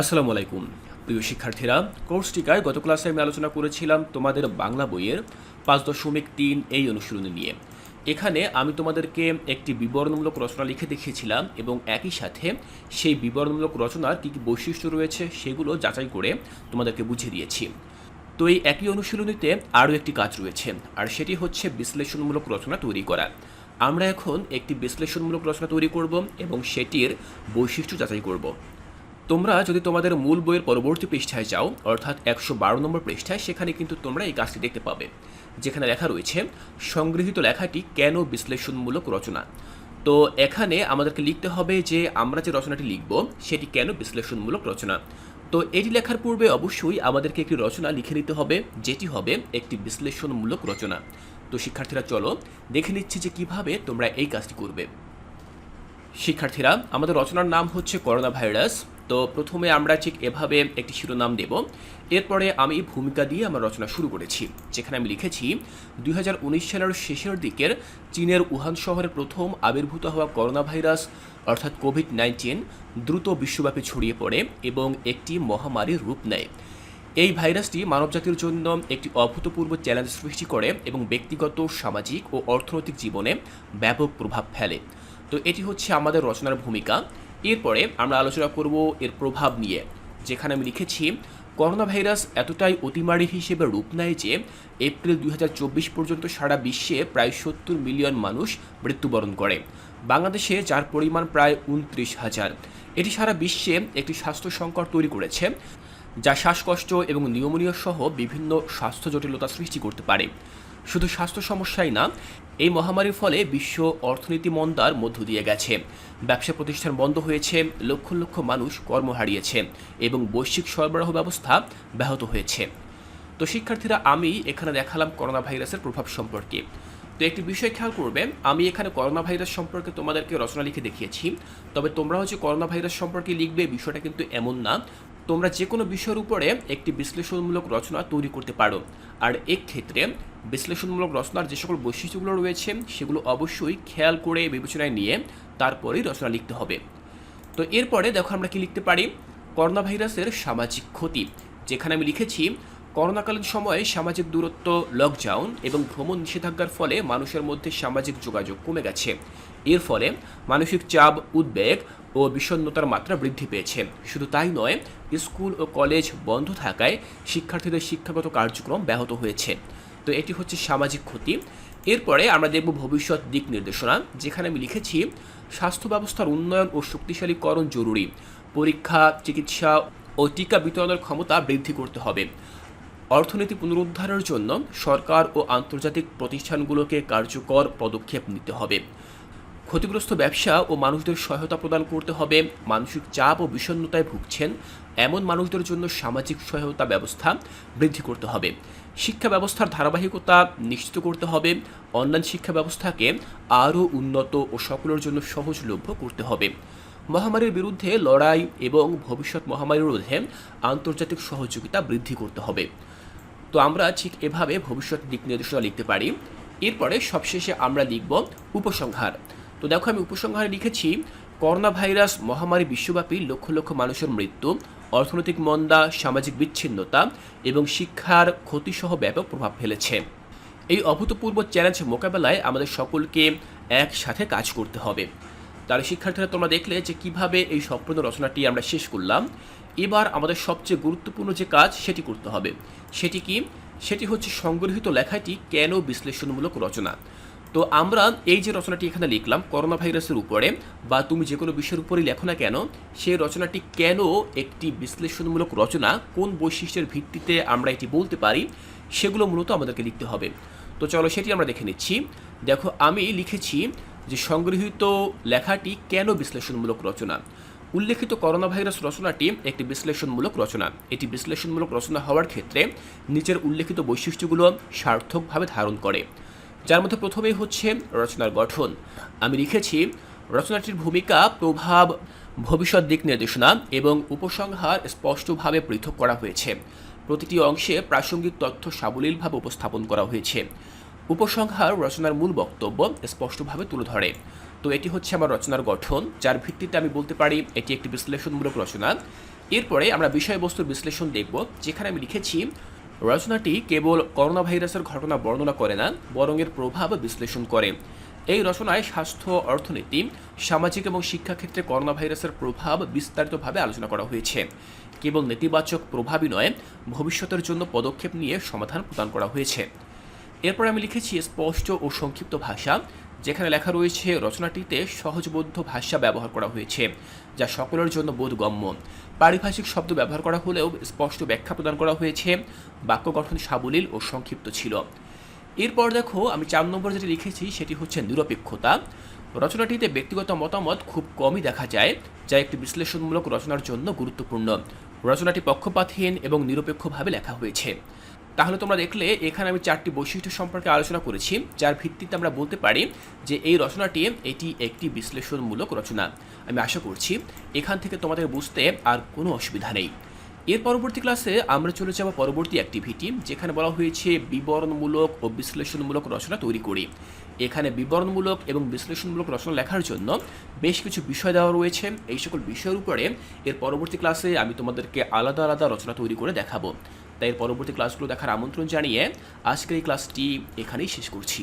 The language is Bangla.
আসসালামু আলাইকুম। প্রিয় শিক্ষার্থীরা কোর্স টিকায় গত ক্লাসে আমি আলোচনা করেছিলাম তোমাদের বাংলা বইয়ের পাঁচ দশমিক তিন এই অনুশীলনী নিয়ে। এখানে আমি তোমাদেরকে একটি বিবরণমূলক রচনা লিখে দেখিয়েছিলাম এবং একই সাথে সেই বিবরণমূলক রচনার কী কী বৈশিষ্ট্য রয়েছে সেগুলো যাচাই করে তোমাদেরকে বুঝিয়ে দিয়েছি। তো এই একই অনুশীলনীতে আরও একটি কাজ রয়েছে, আর সেটি হচ্ছে বিশ্লেষণমূলক রচনা তৈরি করা। আমরা এখন একটি বিশ্লেষণমূলক রচনা তৈরি করব এবং সেটির বৈশিষ্ট্য যাচাই করব। তোমরা যদি তোমাদের মূল বইয়ের পরবর্তী পৃষ্ঠায় যাও, অর্থাৎ একশো বারো নম্বর পৃষ্ঠায়, সেখানে কিন্তু তোমরা এই কাজটি দেখতে পাবে, যেখানে লেখা রয়েছে, সংগৃহীত লেখাটি কেন বিশ্লেষণমূলক রচনা? তো এখানে আমাদেরকে লিখতে হবে যে, আমরা যে রচনাটি লিখব, সেটি কেন বিশ্লেষণমূলক রচনা? তো এটি লেখার পূর্বে অবশ্যই আমাদেরকে একটি রচনা লিখে নিতে হবে, যেটি হবে একটি বিশ্লেষণমূলক রচনা। তো শিক্ষার্থীরা, চলো দেখে নিচ্ছি যে কীভাবে তোমরা এই কাজটি করবে। শিক্ষার্থীরা, আমাদের রচনার নাম হচ্ছে করোনা ভাইরাস। তো প্রথমে আমরা ঠিক এভাবে একটি শিরোনাম দেব। এরপরে আমি ভূমিকা দিয়ে আমার রচনা শুরু করেছি, যেখানে আমি লিখেছি, দুই হাজার উনিশ সালের শেষের দিকের চীনের উহান শহরে প্রথম আবির্ভূত হওয়া করোনা ভাইরাস অর্থাৎ কোভিড নাইন্টিন, দ্রুত বিশ্বব্যাপী ছড়িয়ে পড়ে এবং একটি মহামারীর রূপ নেয়। এই ভাইরাসটি মানবজাতির জন্য একটি অভূতপূর্ব চ্যালেঞ্জ সৃষ্টি করে এবং ব্যক্তিগত, সামাজিক ও অর্থনৈতিক জীবনে ব্যাপক প্রভাব ফেলে। তো এটি হচ্ছে আমাদের রচনার ভূমিকা। এরপরে আমরা আলোচনা করব এর প্রভাব নিয়ে, যেখানে আমি লিখেছি করোনা ভাইরাস এতটাই অতিমারী হিসেবে রূপ নেয় যে এপ্রিল দুই হাজার চব্বিশ পর্যন্ত সারা বিশ্বে প্রায় সত্তর মিলিয়ন মানুষ মৃত্যুবরণ করে। বাংলাদেশে যার পরিমাণ প্রায় উনত্রিশ হাজার। এটি সারা বিশ্বে একটি স্বাস্থ্য সংকট তৈরি করেছে, যা শ্বাসকষ্ট এবং নিউমোনিয়া সহ বিভিন্ন স্বাস্থ্য জটিলতা সৃষ্টি করতে পারে। শুধু স্বাস্থ্য সমস্যাই না, এই মহামারীর ফলে বিশ্ব অর্থনীতি মন্দার মধ্য দিয়ে গেছে। ব্যবসা প্রতিষ্ঠান বন্ধ হয়েছে, লক্ষ লক্ষ মানুষ কর্ম হারিয়েছে এবং বৈশ্বিক সরবরাহ ব্যবস্থা ব্যাহত হয়েছে। তো শিক্ষার্থীরা, আমি এখানে দেখালাম করোনা ভাইরাসের প্রভাব সম্পর্কে। তো একটি বিষয় খেয়াল করবে, আমি এখানে করোনা ভাইরাস সম্পর্কে তোমাদেরকে রচনা লিখে দেখিয়েছি। তবে তোমরা হচ্ছে করোনা ভাইরাস সম্পর্কে লিখবে, বিষয়টা কিন্তু এমন না। তোমরা যে কোনো বিষয়ের উপরে একটি বিশ্লেষণমূলক রচনা তৈরি করতে পারো। আর এক্ষেত্রে বিশ্লেষণমূলক রচনার যে সকল বৈশিষ্ট্যগুলো রয়েছে, সেগুলো অবশ্যই খেয়াল করে বিবেচনায় নিয়ে তারপরেই রচনা লিখতে হবে। তো এরপরে দেখো আমরা কি লিখতে পারি? করোনা ভাইরাসের সামাজিক ক্ষতি। যেখানে আমি লিখেছি, করোনাকালীন সময়ে সামাজিক দূরত্ব লকডাউন এবং ভ্রমণ নিষেধাজ্ঞার ফলে মানুষের মধ্যে সামাজিক যোগাযোগ কমে গেছে। এর ফলে মানসিক চাপ, উদ্বেগ ও বিষণ্ণতার মাত্রা বৃদ্ধি পেয়েছে। শুধু তাই নয়, স্কুল ও কলেজ বন্ধ থাকায় শিক্ষার্থীদের শিক্ষাগত কার্যক্রম ব্যাহত হয়েছে। তো এটি হচ্ছে সামাজিক ক্ষতি। এরপরে আমরা দেখব ভবিষ্যৎ দিক নির্দেশনা, যেখানে আমি লিখেছি, স্বাস্থ্য ব্যবস্থার উন্নয়ন ও শক্তিশালীকরণ জরুরি। পরীক্ষা, চিকিৎসা ও টিকা বিতরণের ক্ষমতা বৃদ্ধি করতে হবে। অর্থনীতি পুনরুদ্ধারের জন্য সরকার ও আন্তর্জাতিক প্রতিষ্ঠানগুলোকে কার্যকর পদক্ষেপ নিতে হবে। ক্ষতিগ্রস্ত ব্যবসা ও মানুষদের সহায়তা প্রদান করতে হবে, মানসিক চাপ ও বিষণ্ণতায় ভুগছেন, এমন মানুষদের জন্য সামাজিক সহায়তা ব্যবস্থা বৃদ্ধি করতে হবে। শিক্ষা ব্যবস্থার ধারাবাহিকতা নিশ্চিত করতে হবে, অনলাইন শিক্ষা ব্যবস্থাকে আরও উন্নত ও সকলের জন্য সহজলভ্য করতে হবে। মহামারীর বিরুদ্ধে লড়াই এবং ভবিষ্যৎ মহামারীর রোধে আন্তর্জাতিক সহযোগিতা বৃদ্ধি করতে হবে। তো আমরা ঠিক এভাবে ভবিষ্যৎ দিক নির্দেশনা লিখতে পারি। এরপরে সবশেষে আমরা লিখব উপসংহার। তো দেখো, আমি উপসংহারে লিখেছি করোনা ভাইরাস মহামারী বিশ্বব্যাপী লক্ষ লক্ষ মানুষের মৃত্যু, অর্থনৈতিক মন্দা, সামাজিক বিচ্ছিন্নতা এবং শিক্ষার ক্ষতিসহ ব্যাপক প্রভাব ফেলেছে। এই অভূতপূর্ব চ্যালেঞ্জ মোকাবেলায় আমাদের সকলকে একসাথে কাজ করতে হবে। তার শিক্ষার্থীরা তোমরা দেখলে যে কীভাবে এই সম্পূর্ণ রচনাটি আমরা শেষ করলাম। এবার আমাদের সবচেয়ে গুরুত্বপূর্ণ যে কাজ, সেটি করতে হবে। সেটি কি? সেটি হচ্ছে সংগৃহীত লেখাটি কেন বিশ্লেষণমূলক রচনা? তো আমরা এই যে রচনাটি এখানে লিখলাম করোনা ভাইরাসের উপরে, বা তুমি যে কোনো বিষয়ের উপরেই লেখো না কেন সেই রচনাটি কেন একটি বিশ্লেষণমূলক রচনা, কোন বৈশিষ্ট্যের ভিত্তিতে আমরা এটি বলতে পারি, সেগুলো মূলত আমাদেরকে লিখতে হবে। তো চলো সেটি আমরা দেখে নিচ্ছি। দেখো, আমি লিখেছি যে সংগৃহীত লেখাটি কেন বিশ্লেষণমূলক রচনা? উল্লেখিত করোনা ভাইরাস রচনাটি একটি বিশ্লেষণমূলক রচনা। এটি বিশ্লেষণমূলক রচনা হওয়ার ক্ষেত্রে নিচের উল্লেখিত বৈশিষ্ট্যগুলো সার্থকভাবে ধারণ করে। যার মধ্যে প্রথমেই হচ্ছে রচনার গঠন। আমি লিখেছি, রচনাটির ভূমিকা, প্রভাব, ভবিষ্যৎ দিক নির্দেশনা এবং উপসংহার স্পষ্টভাবে পৃথক করা হয়েছে। প্রতিটি অংশে প্রাসঙ্গিক তথ্য সাবলীলভাবে উপস্থাপন করা হয়েছে। উপসংহার রচনার মূল বক্তব্য স্পষ্টভাবে তুলে ধরে। তো এটি হচ্ছে আমার রচনার গঠন, যার ভিত্তিতে আমি বলতে পারি এটি একটি বিশ্লেষণমূলক রচনা। এরপরে আমরা বিষয়বস্তুর বিশ্লেষণ দেখব, যেখানে আমি লিখেছি রচনাটি কেবল করোনা ভাইরাসের ঘটনা বর্ণনা করে না, বরং এর প্রভাব বিশ্লেষণ করে। এই রচনায় স্বাস্থ্য, অর্থনীতি, সামাজিক এবং শিক্ষাক্ষেত্রে করোনা ভাইরাসের প্রভাব বিস্তারিতভাবে আলোচনা করা হয়েছে। কেবল নেতিবাচক প্রভাবই নয়, ভবিষ্যতের জন্য পদক্ষেপ নিয়ে সমাধান প্রদান করা হয়েছে। এরপর আমি লিখেছি স্পষ্ট ও সংক্ষিপ্ত ভাষা, যেখানে লেখা রয়েছে রচনাটিতে সহজবোধ্য ভাষা ব্যবহার করা হয়েছে, যা সকলের জন্য বোধগম্য। পারিভাষিক শব্দ ব্যবহার করা হলেও স্পষ্ট ব্যাখ্যা প্রদান করা হয়েছে, বাক্য গঠন সাবলীল ও সংক্ষিপ্ত ছিল। এরপর দেখো, আমি চার নম্বর যেটি লিখেছি, সেটি হচ্ছে নিরপেক্ষতা। রচনাটিতে ব্যক্তিগত মতামত খুব কমই দেখা যায়, যা একটি বিশ্লেষণমূলক রচনার জন্য গুরুত্বপূর্ণ। রচনাটি পক্ষপাতহীন এবং নিরপেক্ষভাবে লেখা হয়েছে। তাহলে তোমরা দেখলে এখানে আমি চারটি বৈশিষ্ট্য সম্পর্কে আলোচনা করেছি, যার ভিত্তিতে আমরা বলতে পারি যে এই রচনাটি এটি একটি বিশ্লেষণমূলক রচনা। আমি আশা করছি এখান থেকে তোমাদের বুঝতে আর কোনো অসুবিধা নেই। এর পরবর্তী ক্লাসে আমরা চলে যাব পরবর্তী অ্যাক্টিভিটি, যেখানে বলা হয়েছে বিবরণমূলক ও বিশ্লেষণমূলক রচনা তৈরি করি। এখানে বিবরণমূলক এবং বিশ্লেষণমূলক রচনা লেখার জন্য বেশ কিছু বিষয় দেওয়া রয়েছে। এই সকল বিষয়ের উপরে এর পরবর্তী ক্লাসে আমি তোমাদেরকে আলাদা আলাদা রচনা তৈরি করে দেখাবো। তাই পরবর্তী ক্লাসগুলো দেখার আমন্ত্রণ জানিয়ে আজকের এই ক্লাসটি এখানেই শেষ করছি।